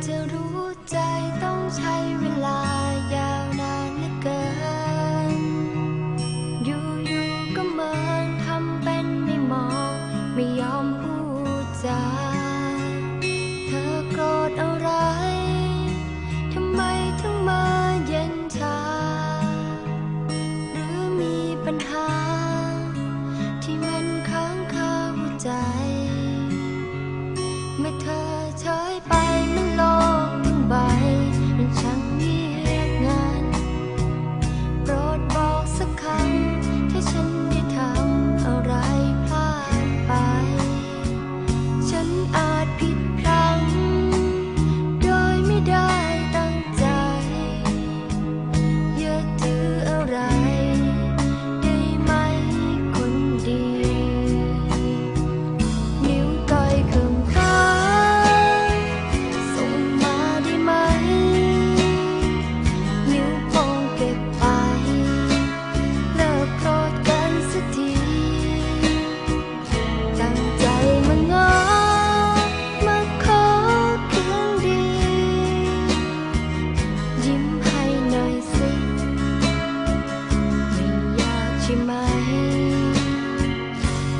till ่ไหม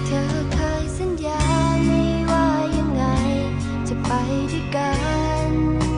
เธอเคยสัญญาไม่ว่ายังไง จะไปด้วยกัน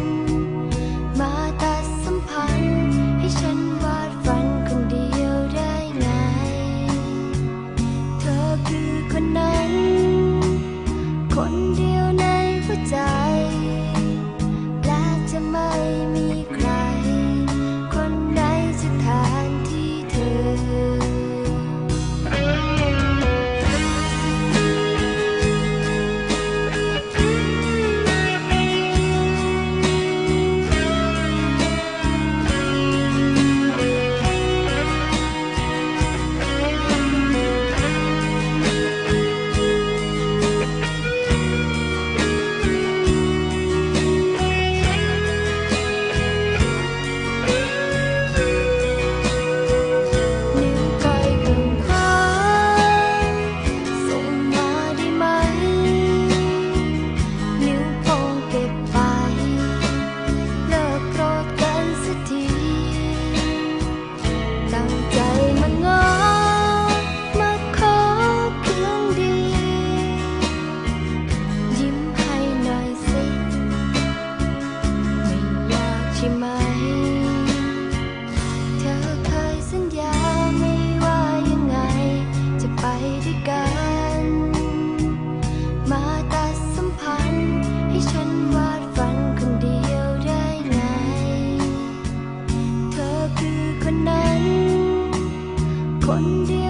คนดี